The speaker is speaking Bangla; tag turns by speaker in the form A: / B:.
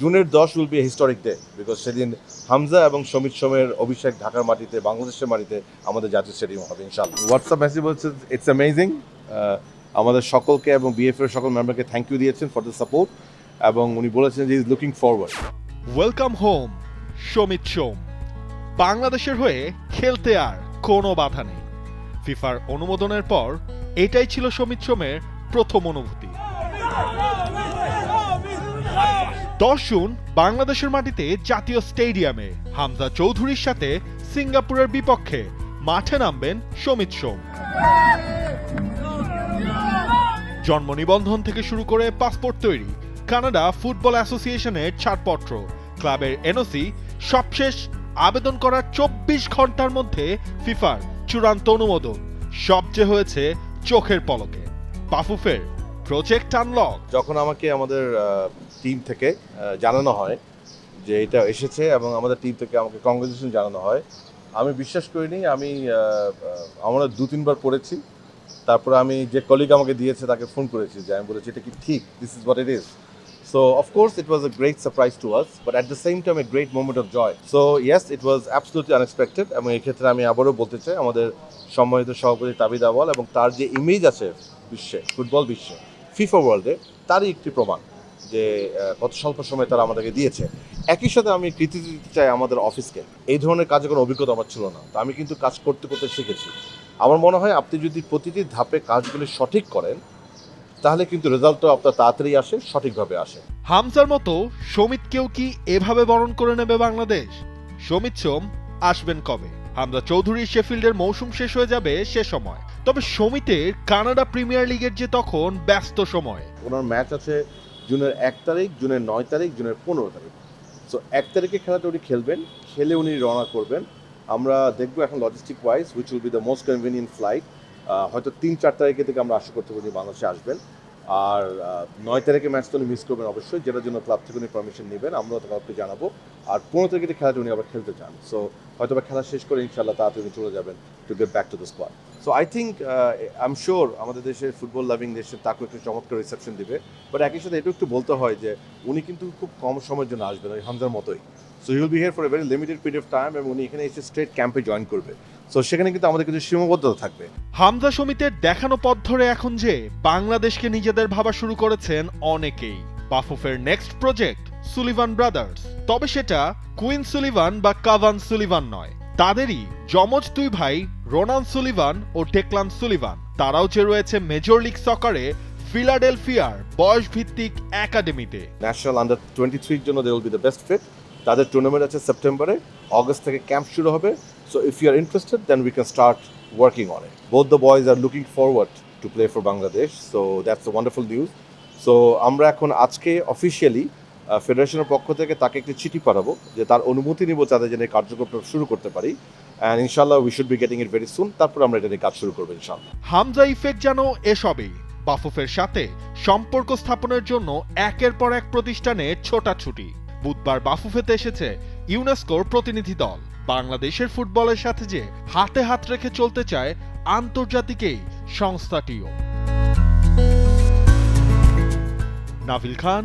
A: জুনের দশ will be historic day because সেদিন হামজা এবং সমিত সোমের অভিষেক ঢাকার মাটিতে বাংলাদেশের মাটিতে আমাদের জাতীয় স্টেডিয়াম হবে ইনশাল্লাহ হোয়াটসঅ্যাপ মেসেজ হচ্ছে ইটস অ্যামেজিং আমাদের সকলকে এবং বিএফ এর সকল মেম্বারকে থ্যাংক ইউ দিয়েছেন ফর দ্য সাপোর্ট এবং উনি বলেছেন যে is looking forward
B: welcome home Samit Som বাংলাদেশের হয়ে খেলতে আর কোনো বাধা নেই। ফিফার অনুমোদনের পর এটাই ছিল সমিত সোমের প্রথম অনুভূতি। দশ জুন বাংলাদেশের মাটিতে জাতীয় স্টেডিয়ামে হামজা চৌধুরীর সাথে সিঙ্গাপুরের বিপক্ষে মাঠে নামবেন সমিত সোম। জন্ম নিবন্ধন থেকে শুরু করে পাসপোর্ট তৈরি, কানাডা ফুটবল অ্যাসোসিয়েশনের ছাড়পত্র, ক্লাবের এনওসি, সবশেষ আবেদন করার চব্বিশ ঘণ্টার মধ্যে ফিফার চূড়ান্ত অনুমোদন সবচেয়ে হয়েছে চোখের পলকে। বাফুফের প্রজেক্ট আনলক
A: যখন আমাকে আমাদের টিম থেকে জানানো হয় যে এটা এসেছে এবং আমাদের টিম থেকে আমাকে কংগ্রেচুলেশন জানানো হয়, আমি বিশ্বাস করিনি, আমি আমরা দু তিনবার পড়েছি, তারপরে আমি যে কলিগ আমাকে দিয়েছে তাকে ফোন করেছি যে আমি বলেছি, এটা কি ঠিক? This is what it is so of course it was a great surprise to us but at the same time a great moment of joy so yes it was absolutely unexpected এবং এই ক্ষেত্রে আমি আবারও বলতে চাই, আমাদের সম্মানিত সভাপতি তাবিদ আওয়াল এবং তার যে ইমেজ আছে বিশ্বে, ফুটবল বিশ্বে ফিফা ওয়ার্ল্ডে তারই একটি প্রমাণ যে কত স্বল্প সময় তারা আমাদেরকে দিয়েছে। একই সাথে আমি কৃতিত্ব দিতে চাই আমাদের অফিসকে। এই ধরনের কাজে কোনো অভিজ্ঞতা আমার ছিল না। তো আমি কিন্তু কাজ করতে করতে শিখেছি। আমার মনে হয় আপনি যদি প্রতিটি ধাপে কাজগুলি সঠিক করেন, তাহলে কিন্তু রেজাল্টও আপনার তাড়াতাড়ি আসে, সঠিকভাবে আসে।
B: হামজার মতো সমিতকেও কি এভাবে বরণ করে নেবে বাংলাদেশ? সমিত সোম, আসবেন কবে? হামজা চৌধুরী, শেফিল্ডের মৌসুম শেষ হয়ে যাবে সে সময়। তবে সমিতের কানাডা প্রিমিয়ার লিগের যে তখন ব্যস্ত সময়।
A: ওনার ম্যাচ আছে জুনের এক তারিখ, জুনের নয় তারিখ, জুনের পনেরো তারিখ। সো এক তারিখে খেলাটা উনি খেলবেন, খেলে উনি রওনা করবেন। আমরা দেখব এখন logistic wise which will be the most convenient flight হয়তো তিন চার তারিখে থেকে আমরা আশা করতে পারি বাংলাদেশে আসবেন। আর নয় তারিখে ম্যাচ তো উনি মিস করবেন অবশ্যই, যেটার জন্য ক্লাব থেকে উনি পারমিশন নেবেন, আমরাও ক্লাবকে জানাব। আর পনেরো তারিখে খেলাটা উনি আবার খেলতে চান। সো হয়তো বা খেলা শেষ করে ইনশাল্লাহ তাড়াতাড়ি চলে যাবেন to get back to the squad so I think I am sure আমাদের দেশের ফুটবল লাভিং দেশের তাকেও একটু চমৎকার রিসেপশন দিবে। বাট একই সাথে এটাও একটু বলতে হয় যে, উনি কিন্তু খুব কম সময়ের জন্য আসবেন, ওই হামজার মতোই। So you'll be here for a very limited period of time এবং উনি এখানে এসে স্ট্রেট ক্যাম্পে জয়েন করবে। সো সেখানে কিন্তু আমাদের কিছু সীমাবদ্ধতা থাকবে।
B: হামজা সমিতের দেখানো পথ ধরে এখন যে বাংলাদেশকে নিজেদের ভাবা শুরু করেছেন অনেকেই। বাফুফের নেক্সট প্রজেক্ট সুলিভান ব্রাদার্স তবে সেটা কুইন সুলিভান বা কাভান সুলিভান নয়। তাদেরই যমজ দুই ভাই রোনান সুলিভান ও টেকলান সুলিভান। তারাও যে রয়েছে মেজর লিগ সকারে ফিলাডেলফিয়ার বয়স ভিত্তিক একাডেমিতে।
A: ন্যাশনাল আন্ডার টোয়েন্টি থ্রির জন্য they will be the best fit তাদের টুর্নামেন্ট আছে সেপ্টেম্বরে অগস্ট থেকে ক্যাম্প শুরু হবে। So if you are interested then we can start working on it both the boys are looking forward to play for Bangladesh so that's wonderful news so আমরা এখন আজকে অফিসিয়ালি ফেডারেশনের পক্ষ থেকে তাকে একটি চিঠি পাঠাবো যে তার অনুমতি নিব যাতে যেন এই কার্যক্রমটা শুরু করতে পারি। অ্যান্ড ইনশাল্লাহ we should be getting it very soon তারপর আমরা এটা কাজ শুরু করব ইনশাল্লাহ
B: হামজা ইফেক্ট যেন এসবই, বাফুফের সাথে সম্পর্ক স্থাপনের জন্য একের পর এক প্রতিষ্ঠানে ছোটাছুটি। বুধবার বাফুফেতে এসেছে ইউনেস্কোর প্রতিনিধি দল। বাংলাদেশের ফুটবলের সাথে যে হাতে হাত রেখে চলতে চায় আন্তর্জাতিক এই সংস্থাটিও। Nabil Khan